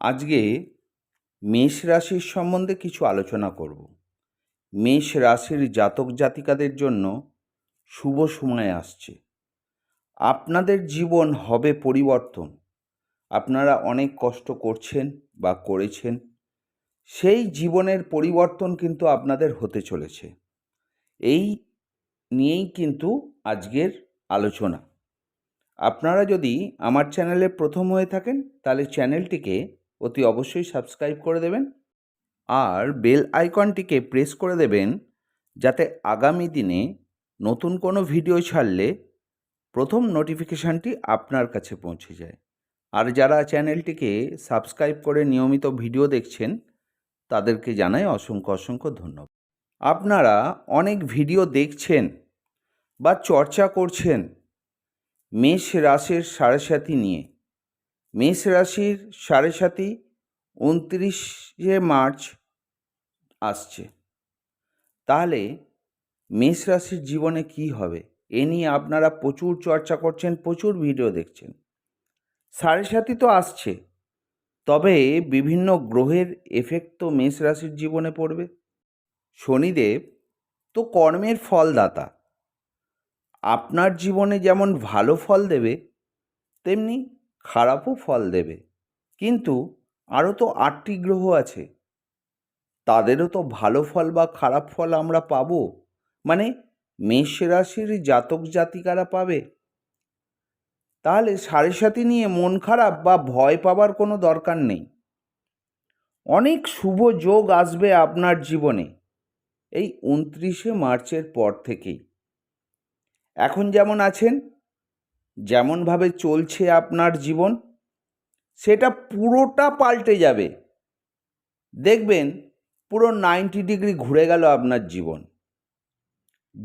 আজকে মেষ রাশির সম্বন্ধে কিছু আলোচনা করব। মেষ রাশির জাতক জাতিকাদের জন্য শুভ সময় আসছে। আপনাদের জীবন হবে পরিবর্তন। আপনারা অনেক কষ্ট করছেন বা করেছেন। সেই জীবনের পরিবর্তন কিন্তু আপনাদের হতে চলেছে। এই নিয়েই কিন্তু আজকের আলোচনা। আপনারা যদি আমার চ্যানেলে প্রথম হয়ে থাকেন, তাহলে চ্যানেলটিকে অতি অবশ্যই সাবস্ক্রাইব করে দেবেন আর বেল আইকনটিকে প্রেস করে দেবেন যাতে আগামী দিনে নতুন কোনো ভিডিও ছাড়লে প্রথম নোটিফিকেশানটি আপনার কাছে পৌঁছে যায়। আর যারা চ্যানেলটিকে সাবস্ক্রাইব করে নিয়মিত ভিডিও দেখছেন, তাদেরকে জানাই অসংখ্য অসংখ্য ধন্যবাদ। আপনারা অনেক ভিডিও দেখছেন বা চর্চা করছেন মেষ রাশির সাড়ে সাথী নিয়ে মেষ রাশির সাড়ে সাথী উনত্রিশে মার্চ আসছে। তাহলে মেষ রাশির জীবনে কি হবে? এ নিয়ে আপনারা প্রচুর চর্চা করছেন, প্রচুর ভিডিও দেখছেন। সাড়ে সাথী তো আসছে। তবে বিভিন্ন গ্রহের এফেক্ট তো মেষ রাশির জীবনে পড়বে। শনিদেব তো কর্মের ফলদাতা। আপনার জীবনে যেমন ভালো ফল দেবে, তেমনি খারাপও ফল দেবে। কিন্তু আরও তো আটটি গ্রহ আছে। তাদেরও তো ভালো ফল বা খারাপ ফল আমরা পাবো। মানে মেষ রাশির জাতক জাতিকারা পাবে। তাহলে সাড়ে সাথী নিয়ে মন খারাপ বা ভয় পাবার কোনো দরকার নেই। অনেক শুভ যোগ আসবে আপনার জীবনে। এই উনত্রিশে মার্চের পর থেকেই। এখন যেমন আছেন যেমনভাবে চলছে আপনার জীবন, সেটা পুরোটা পাল্টে যাবে। দেখবেন পুরো নাইনটি ডিগ্রি ঘুরে গেল আপনার জীবন।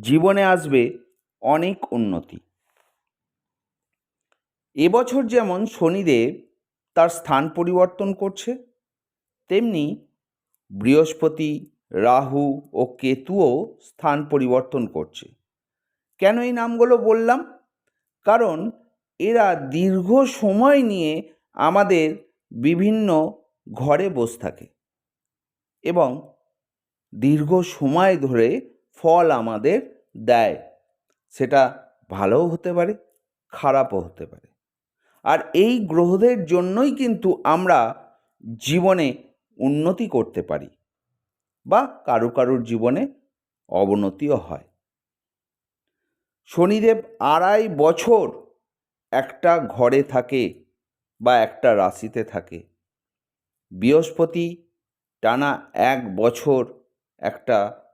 জীবনে আসবে অনেক উন্নতি। এবছর যেমন শনিদেব তার স্থান পরিবর্তন করছে, তেমনি বৃহস্পতি, রাহু ও কেতুও স্থান পরিবর্তন করছে। কেন এই নামগুলো বললাম? কারণ এরা দীর্ঘ সময় নিয়ে আমাদের বিভিন্ন ঘরে বসে থাকে এবং দীর্ঘ সময় ধরে ফল আমাদের দেয়। সেটা ভালোও হতে পারে, খারাপও হতে পারে। আর এই গ্রহদের জন্যই কিন্তু আমরা জীবনে উন্নতি করতে পারি বা কারও কারোর জীবনে অবনতিও হয়। শনিদেব আড়াই বছর একটা ঘরে থাকে বা একটা রাশিতে থাকে। বৃহস্পতি টানা এক বছর একটা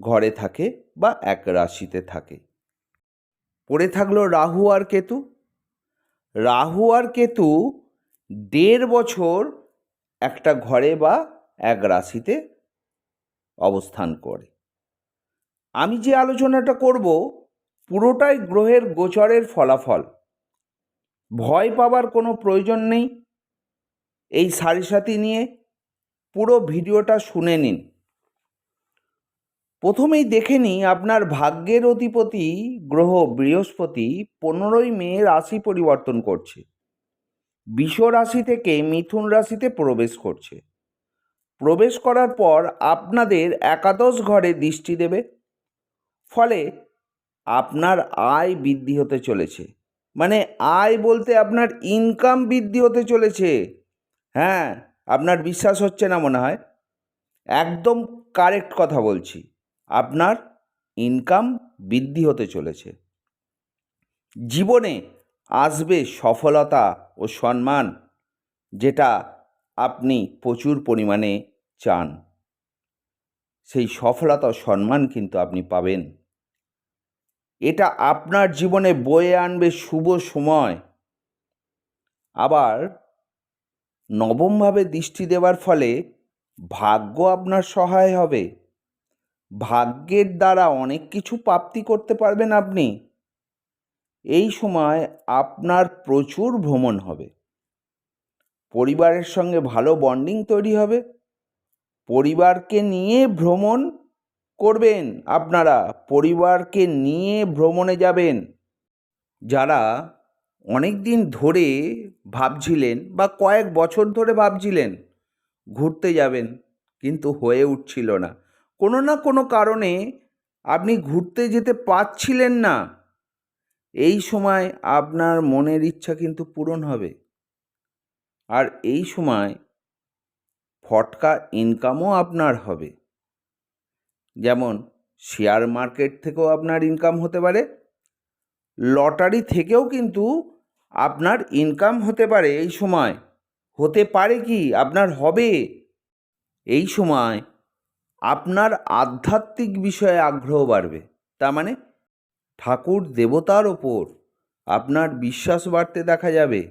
ঘরে থাকে বা এক রাশিতে থাকে। পড়ে থাকল রাহু আর কেতু। রাহু আর কেতু দেড় বছর একটা ঘরে বা এক রাশিতে অবস্থান করে। আমি যে আলোচনাটা করব, পুরোটাই গ্রহের গোচরের ফলাফল। ভয় পাবার কোনো প্রয়োজন নেই। এই সাড়ে সাথী নিয়ে পুরো ভিডিওটা শুনে নিন। প্রথমেই দেখে নিই, আপনার ভাগ্যের অধিপতি গ্রহ বৃহস্পতি পনেরোই মে রাশি পরিবর্তন করছে। বিষ রাশি থেকে মিথুন রাশিতে প্রবেশ করছে। প্রবেশ করার পর আপনাদের একাদশ ঘরে দৃষ্টি দেবে। ফলে আপনার আয় বৃদ্ধি হতে চলেছে। মানে আয় বলতে আপনার ইনকাম বৃদ্ধি হতে চলেছে। হ্যাঁ আপনার বিশ্বাস হচ্ছে না মনে হয়। একদম কারেক্ট কথা বলছি। আপনার ইনকাম বৃদ্ধি হতে চলেছে। জীবনে আসবে সফলতা ও সম্মান, যেটা আপনি প্রচুর পরিমাণে চান। সেই সফলতা সম্মান কিন্তু আপনি পাবেন। এটা আপনার জীবনে বয়ে আনবে শুভ সময়। আবার নবমভাবে দৃষ্টি দেওয়ার ফলে ভাগ্য আপনার সহায় হবে। ভাগ্যের দ্বারা অনেক কিছু প্রাপ্তি করতে পারবেন আপনি। এই সময় আপনার প্রচুর ভ্রমণ হবে। পরিবারের সঙ্গে ভালো বন্ডিং তৈরি হবে। পরিবারকে নিয়ে ভ্রমণ করবেন আপনারা। পরিবারকে নিয়ে ভ্রমণে যাবেন। যারা অনেক দিন ধরে ভাবছিলেন বা কয়েক বছর ধরে ভাবছিলেন ঘুরতে যাবেন, কিন্তু হয়ে উঠছিল না। কোনো না কোনো কারণে আপনি ঘুরতে যেতে পারছিলেন না। এই সময় আপনার মনের ইচ্ছা কিন্তু পূরণ হবে। আর এই সময় ফটকা ইনকামও আপনার হবে। যেমন শেয়ার মার্কেট থেকেও আপনার ইনকাম হতে পারে লটারি থেকেও কিন্তু আপনার ইনকাম হতে পারে এই সময়। হতে পারে কি? আপনার হবে। এই সময় আপনার আধ্যাত্মিক বিষয়ে আগ্রহ বাড়বে। তার মানে ঠাকুর দেবতার ওপর আপনার বিশ্বাস বাড়তে দেখা যাবে।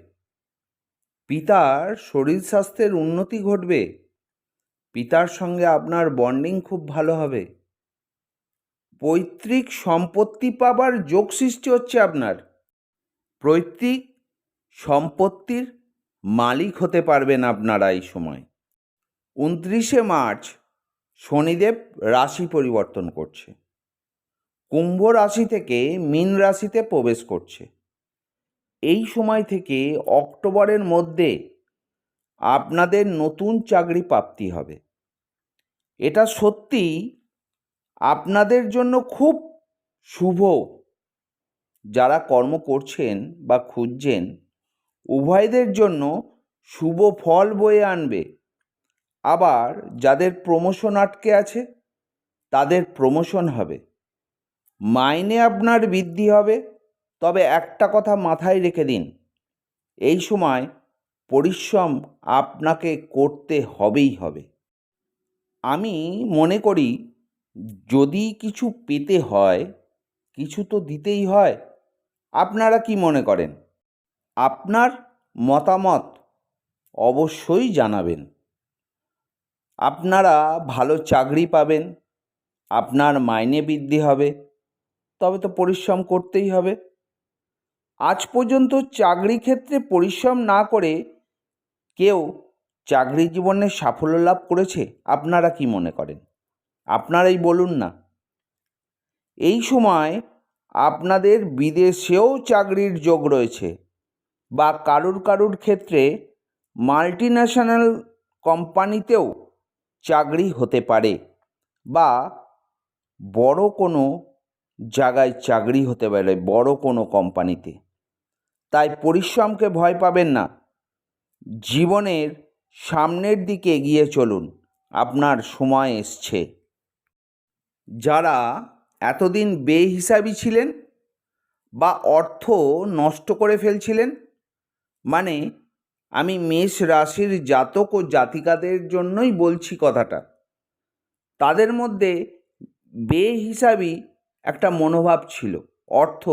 পিতার শরীর স্বাস্থ্যের উন্নতি ঘটবে। পিতার সঙ্গে আপনার বন্ডিং খুব ভালো হবে। পৈতৃক সম্পত্তি পাবার যোগ সৃষ্টি হচ্ছে আপনার। পৈতৃক সম্পত্তির মালিক হতে পারবেন আপনারা এই সময়। উনত্রিশে মার্চ শনিদেব রাশি পরিবর্তন করছে। কুম্ভ রাশি থেকে মীন রাশিতে প্রবেশ করছে। এই সময় থেকে অক্টোবরের মধ্যে আপনাদের নতুন চাকরি প্রাপ্তি হবে। এটা সত্যি আপনাদের জন্য খুব শুভ। যারা কর্ম করছেন বা খুঁজছেন, উভয়দের জন্য শুভ ফল বয়ে আনবে। আবার যাদের প্রমোশন আটকে আছে, তাদের প্রমোশন হবে। মাইনে আপনার বৃদ্ধি হবে। তবে একটা কথা মাথায় রেখে দিন, এই সময় পরিশ্রম আপনাকে করতে হবেই হবে। আমি মনে করি, যদি কিছু পেতে হয়, কিছু তো দিতেই হয়। আপনারা কি মনে করেন? আপনার মতামত অবশ্যই জানাবেন। আপনারা ভালো চাকরি পাবেন, আপনার মাইনে বৃদ্ধি হবে, তবে তো পরিশ্রম করতেই হবে। আজ পর্যন্ত চাকরি ক্ষেত্রে পরিশ্রম না করে কেউ চাকরি জীবনে সাফল্য লাভ করেছে, আপনারা কি মনে করেন? আপনারাই বলুন না। এই সময় আপনাদের বিদেশেও চাকরির যোগ রয়েছে বা কারুর কারুর ক্ষেত্রে মাল্টি ন্যাশনাল কোম্পানিতেও চাকরি হতে পারে বা বড় কোনো জায়গায় চাকরি হতে পারে, বড় কোনো কোম্পানিতে। তাই পরিশ্রমকে ভয় পাবেন না। জীবনের সামনের দিকে এগিয়ে চলুন। আপনার সময় এসছে। যারা এতদিন বেহিসাবি ছিলেন বা অর্থ নষ্ট করে ফেলছিলেন মানে আমি মেষ রাশির জাতক ও জাতিকাদের জন্যই বলছি কথাটা, তাদের মধ্যে বেহিসাবি একটা মনোভাব ছিল, অর্থ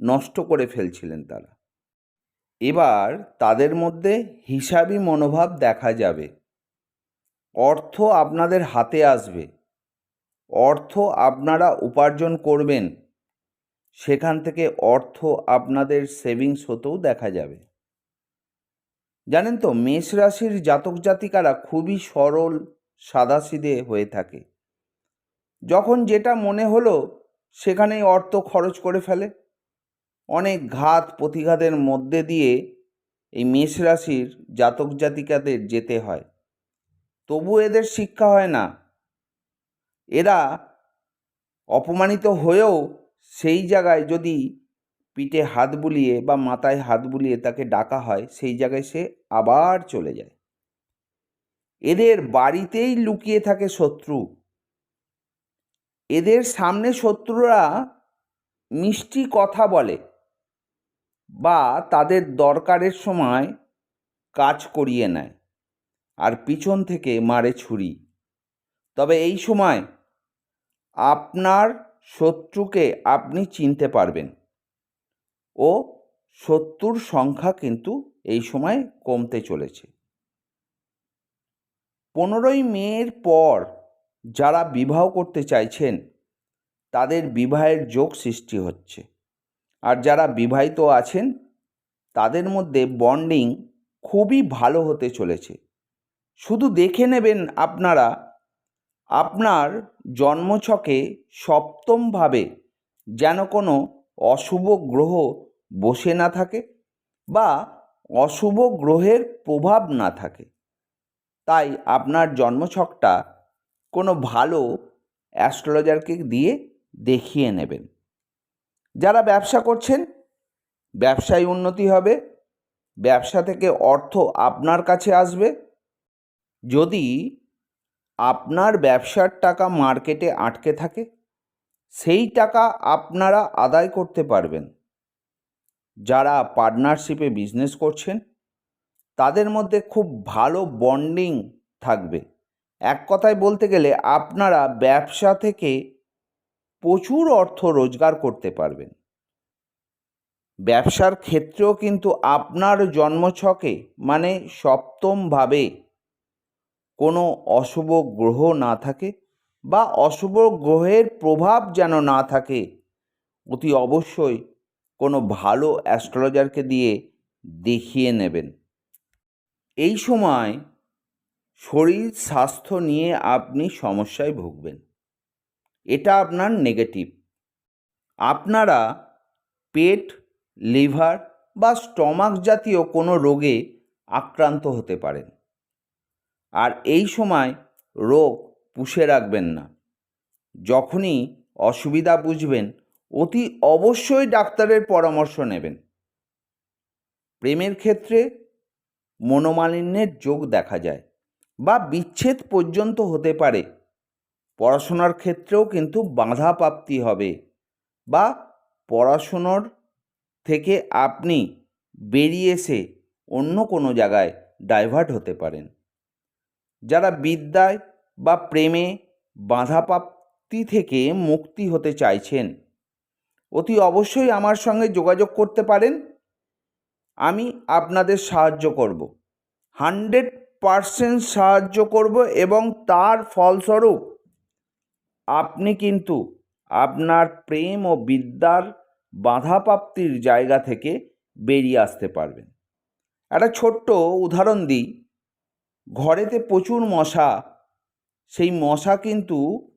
নষ্ট করে ফেলছিলেন তারা। এবার তাদের মধ্যে হিসাবি মনোভাব দেখা যাবে। অর্থ আপনাদের হাতে আসবে। অর্থ আপনারা উপার্জন করবেন। সেখান থেকে অর্থ আপনাদের সেভিংস হতেও দেখা যাবে। জানেন তো, মেষ রাশির জাতক জাতিকারা খুবই সরল, সাদাসিধে হয়ে থাকে। যখন যেটা মনে হলো, সেখানেই অর্থ খরচ করে ফেলে। অনেক ঘাত প্রতিঘাতের মধ্যে দিয়ে এই মেষ রাশির জাতক জাতিকাদের যেতে হয়। তবু এদের শিক্ষা হয় না। এরা অপমানিত হয়েও সেই জায়গায় যদি পিঠে হাত বুলিয়ে বা মাথায় হাত বুলিয়ে তাকে ডাকা হয়, সেই জায়গায় সে আবার চলে যায়। এদের বাড়িতেই লুকিয়ে থাকে শত্রু। এদের সামনে শত্রুরা মিষ্টি কথা বলে। বা তাদের দরকারের সময় কাজ করিয়ে নেয় আর পিছন থেকে মারে ছুরি। তবে এই সময় আপনার শত্রুকে আপনি চিনতে পারবেন ও শত্রুর সংখ্যা কিন্তু এই সময় কমতে চলেছে। পনেরোই মেয়ের পর যারা বিবাহ করতে চাইছেন, তাদের বিবাহের যোগ সৃষ্টি হচ্ছে। আর যারা বিবাহিত আছেন, তাদের মধ্যে বন্ডিং খুবই ভালো হতে চলেছে। শুধু দেখে নেবেন আপনারা, আপনার জন্মছকে সপ্তমভাবে যেন কোনো অশুভ গ্রহ বসে না থাকে বা অশুভ গ্রহের প্রভাব না থাকে। তাই আপনার জন্মছকটা কোনো ভালো অ্যাস্ট্রোলজারকে দিয়ে দেখিয়ে নেবেন। যারা ব্যবসা করছেন, ব্যবসায় উন্নতি হবে, ব্যবসা থেকে অর্থ আপনার কাছে আসবে। যদি আপনার ব্যবসার টাকা মার্কেটে আটকে থাকে, সেই টাকা আপনারা আদায় করতে পারবেন। যারা পার্টনারশিপে বিজনেস করছেন, তাদের মধ্যে খুব ভালো বন্ডিং থাকবে। এক কথায় বলতে গেলে আপনারা ব্যবসা থেকে প্রচুর অর্থ রোজগার করতে পারবেন। ব্যবসার ক্ষেত্রেও কিন্তু আপনার জন্মছকে মানে সপ্তমভাবে কোনো অশুভ গ্রহ না থাকে বা অশুভ গ্রহের প্রভাব যেন না থাকে, অতি অবশ্যই কোনো ভালো অ্যাস্ট্রোলজারকে দিয়ে দেখিয়ে নেবেন। এই সময় শরীর স্বাস্থ্য নিয়ে আপনি সমস্যায় ভুগবেন। এটা আপনার নেগেটিভ আপনারা পেট, লিভার বা স্টমাক জাতীয় কোনো রোগে আক্রান্ত হতে পারেন। আর এই সময় রোগ পুষে রাখবেন না। যখনই অসুবিধা বুঝবেন, অতি অবশ্যই ডাক্তারের পরামর্শ নেবেন। প্রেমের ক্ষেত্রে মনোমালিন্যের যোগ দেখা যায় বা বিচ্ছেদ পর্যন্ত হতে পারে। পড়াশোনার ক্ষেত্রেও কিন্তু বাধা প্রাপ্তি হবে বা পড়াশুনোর থেকে আপনি বেরিয়ে এসে অন্য কোনো জায়গায় ডাইভার্ট হতে পারেন। যারা বিদ্যায় বা প্রেমে বাধাপ্রাপ্তি থেকে মুক্তি হতে চাইছেন, অতি অবশ্যই আমার সঙ্গে যোগাযোগ করতে পারেন। আমি আপনাদের সাহায্য করব। হান্ড্রেড পারসেন্ট সাহায্য করব এবং তার ফলস্বরূপ আপনি কিন্তু আপনার প্রেম ও বিদ্যার বাধাপ্রাপ্তির জায়গা থেকে বেরিয়ে আসতে পারবেন। একটা ছোট্ট উদাহরণ দিই। ঘরেতে প্রচুর মশা, সেই মশা কিন্তু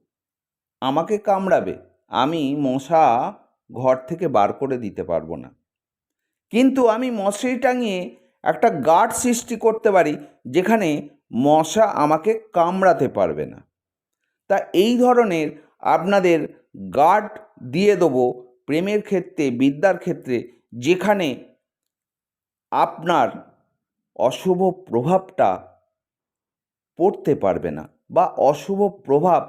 আমাকে কামড়াবে। আমি মশা ঘর থেকে বার করে দিতে পারব না। কিন্তু আমি মশারি টাঙিয়ে একটা গার্ড সৃষ্টি করতে পারি, যেখানে মশা আমাকে কামড়াতে পারবে না। তা এই ধরনের আপনাদের গার্ড দিয়ে দেবো প্রেমের ক্ষেত্রে, বিদ্যার ক্ষেত্রে, যেখানে আপনার অশুভ প্রভাবটা পড়তে পারবে না বা অশুভ প্রভাব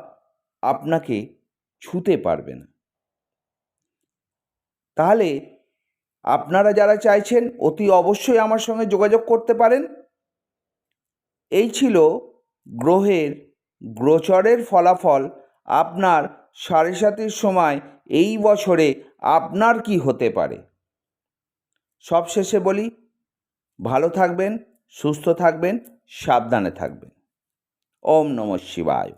আপনাকে ছুতে পারবে না। তাহলে আপনারা যারা চাইছেন, অতি অবশ্যই আমার সঙ্গে যোগাযোগ করতে পারেন। এই ছিল গ্রহের গ্রোচরের ফলাফল আপনার সাড়ে সাতের সময় এই বছরে আপনার কি হতে পারে? সবশেষে বলি, ভালো থাকবেন, সুস্থ থাকবেন, সাবধানে থাকবেন। ওম নমঃ শিবায়।